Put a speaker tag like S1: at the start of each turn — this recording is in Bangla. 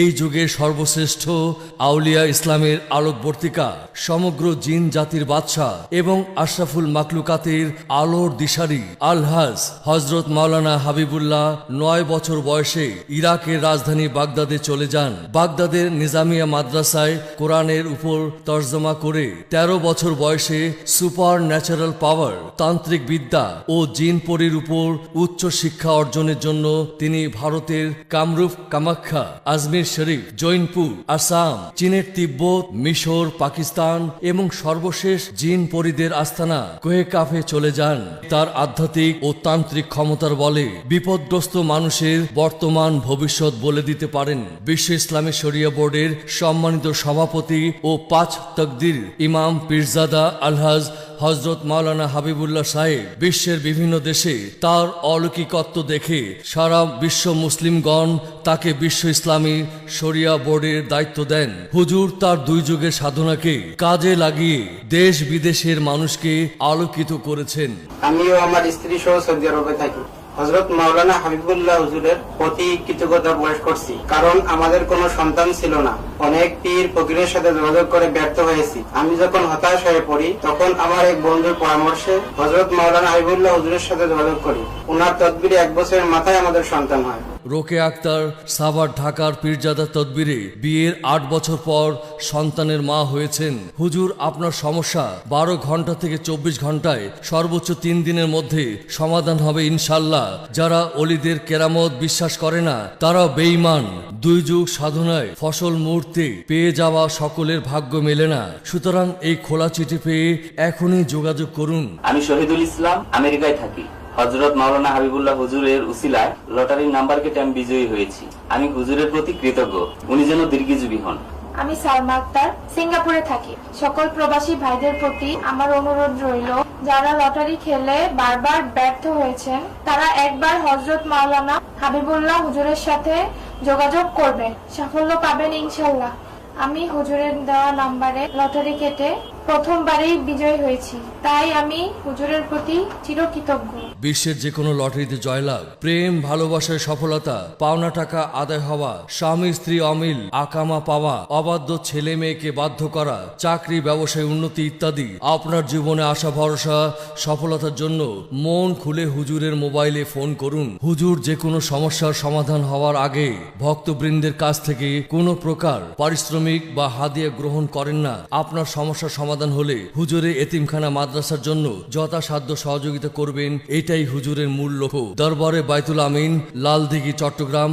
S1: এই যুগে সর্বশ্রেষ্ঠ আউলিয়া ইসলামের আলোকবর্তিকা, সমগ্র জিন জাতির বাদশাহ এবং আশরাফুল মাকলুকাতের আলোর দিশারি আলহাজ হজরত মাওলানা হাবিবুল্লাহ নয় বছর বয়সে ইরাকের রাজধানী বাগদাদে চলে যান। বাগদাদের নিজামিয়া মাদ্রাসায় কোরআনের উপর তর্জমা করে ১৩ বছর বয়সে সুপার ন্যাচারাল পাওয়ার, তান্ত্রিক বিদ্যা ও জিন পরির উপর উচ্চ শিক্ষা অর্জনের জন্য তিনি ভারতের কামরূপ কামাখ্যা আজমির শরীফ, জৈনপুর, আসাম, চীনের তিব্বত, মিশর, পাকিস্তান এবং সর্বশেষ জিন পরিদের আস্তানা কোহে কাফে চলে যান। তার আধ্যাত্মিক ও তান্ত্রিক ক্ষমতার বলে বিপদগ্রস্ত মানুষের বর্তমান ভবিষ্যৎ বলে দিতে পারেন। বিশ্ব ইসলামী শরিয়া বোর্ডের সম্মানিত সভাপতি ও পাঁচ তকদির ইমাম পীরজাদা আলহাজ হজরত মাওলানা হাবিবুল্লাহ সাহেব বিশ্বের বিভিন্ন দেশে তার অলৌকিকত্ব দেখে সারা বিশ্ব মুসলিমগণ তাকে বিশ্ব ইসলামী শরিয়া বোর্ডের দায়িত্ব দেন। হুজুর তার দুই যুগের সাধনাকে কাজে লাগিয়ে দেশ বিদেশের মানুষকে আলোকিত করেছেন।
S2: আমিও আমার স্ত্রী সহ সৌদি আরবে থাকি। হজরত মাওলানা হাবিবুল্লাহ হুজুরের প্রতি কৃতজ্ঞতা প্রকাশ করছি। কারণ আমাদের কোনো সন্তান ছিল না। অনেক পীর ফকিরের সাথে যোগাযোগ করে ব্যর্থ হয়েছি। আমি যখন হতাশ হয়ে পড়ি, তখন আমার এক বন্ধুর পরামর্শে হজরত মাওলানা হাবিবুল্লাহ হুজুরের সাথে যোগাযোগ করি। ওনার তদবিরে এক বছরের মাথায় আমাদের সন্তান হয়।
S1: রোকে আক্তার, সাভার ঢাকার পীরজাদা তদবিরে বিয়ের আট বছর পর সন্তানের মা হয়েছেন। হুজুর, আপনার সমস্যা? বারো ঘণ্টা থেকে চব্বিশ ঘন্টায় সর্বোচ্চ তিন দিনের মধ্যে সমাধান হবে ইনশাল্লাহ। যারা অলিদের কেরামত বিশ্বাস করে না তারা বেঈমান। দুই যুগ সাধনায় ফসল মুহূর্তে পেয়ে যাওয়া সকলের ভাগ্য মেলে না। সুতরাং এই খোলা চিঠি পেয়ে এখনই যোগাযোগ করুন।
S3: আমি শহীদুল ইসলাম, আমেরিকায় থাকি। হজরত মাওলানা হাবিবুল্লাহ হুজুরের উসিলায় লটারির নাম্বার কেটে আমি বিজয়ী হয়েছি। আমি হুজুরের প্রতি কৃতজ্ঞ। উনি যেন দীর্ঘজীবী হন।
S4: আমি সালমা আক্তার, সিঙ্গাপুরে থাকি। সকল প্রবাসী ভাইদের প্রতি আমার অনুরোধ রইল, যারা লটারি খেলে বারবার ব্যর্থ হয়েছেন, তারা একবার হজরত মাওলানা হাবিবুল্লাহ হুজুরের সাথে যোগাযোগ করবেন। সাফল্য পাবেন ইনশাল্লাহ আমি হুজুরের দেওয়া নাম্বারে লটারি কেটে প্রথমবারেই বিজয় হয়েছি। তাই আমি হুজুরের প্রতি চিরকৃতজ্ঞ।
S1: বিশ্বের যে কোনো লটারিতে জয়লাভ, প্রেম ভালোবাসায় সফলতা, পাওনা টাকা আদায় হওয়া, স্বামী, স্ত্রী অমিল, আকামা পাওয়া, অবাধ্য ছেলে মেয়েকে বাধ্য করা, চাকরি, ব্যবসায় উন্নতি ইত্যাদি, আপনার জীবনে আশা ভরসা, সফলতার জন্য মন খুলে হুজুরের মোবাইলে ফোন করুন। হুজুর যে কোনো সমস্যার সমাধান হওয়ার আগে ভক্তবৃন্দের কাছ থেকে কোনো প্রকার পারিশ্রমিক বা হাদিয়া গ্রহণ করেন না। আপনার সমস্যার সমাধান হলে হুজুরে এতিমখানা মাদ্রাসার জন্য যথাসাধ্য সহযোগিতা করবেন, এটাই হুজুরের মূল লক্ষ্য। দরবারে বাইতুল আমিন, লালদিঘি, চট্টগ্রাম